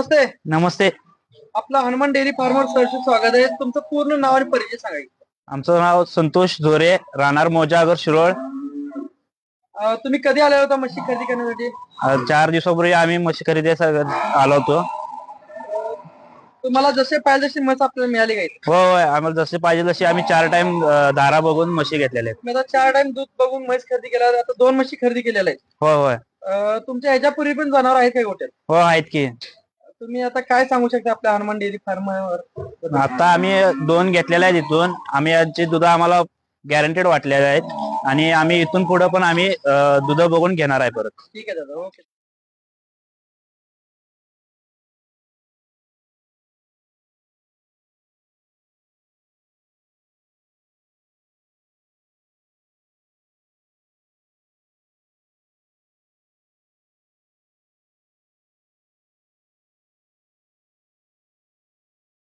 नमस्ते. नमस्ते. आपलं Hanuman dairy farmer सरचे स्वागत आहे. तुमचं पूर्ण नाव आणि परिचय सांगायचं आमचं नाव संतोष जोरे राहणार मोजागर शिरोळ. अं, तुम्ही कधी आले होता म्हशी खरेदी करण्यासाठी? अं, चार दिवसापूर्वी आम्ही म्हशी खरेदीसाठी आलो होतो. तुम्हाला जसे पाहिजे तशी म्हस आपल्याला मिळाली काही हो होय आम्हाला जसे पाहिजे तसे आम्ही चार टाइम धारा बघून म्हशी घेतलेल्या आहेत. आता चार टाइम दूध बघून म्हैस खरेदी केल्या आता दोन म्हशी खरेदी केलेल्या आहेत. होय होय अं, तुमच्या ह्याच्यापूर्वी पण जनावर आहेत काही गोट्यात? हो आहेत की. तुम्ही आता काय सांगू शकता आपल्या हनुमान डेअरी फार्मवर? आता आम्ही दोन घेतलेल्या आहेत इथून. आम्ही यांची दुध आम्हाला गॅरंटेड वाटलेले आहेत. आणि आम्ही इथून पुढे पण आम्ही दुध बघून घेणार आहे परत. ठीक आहे दादा ओके.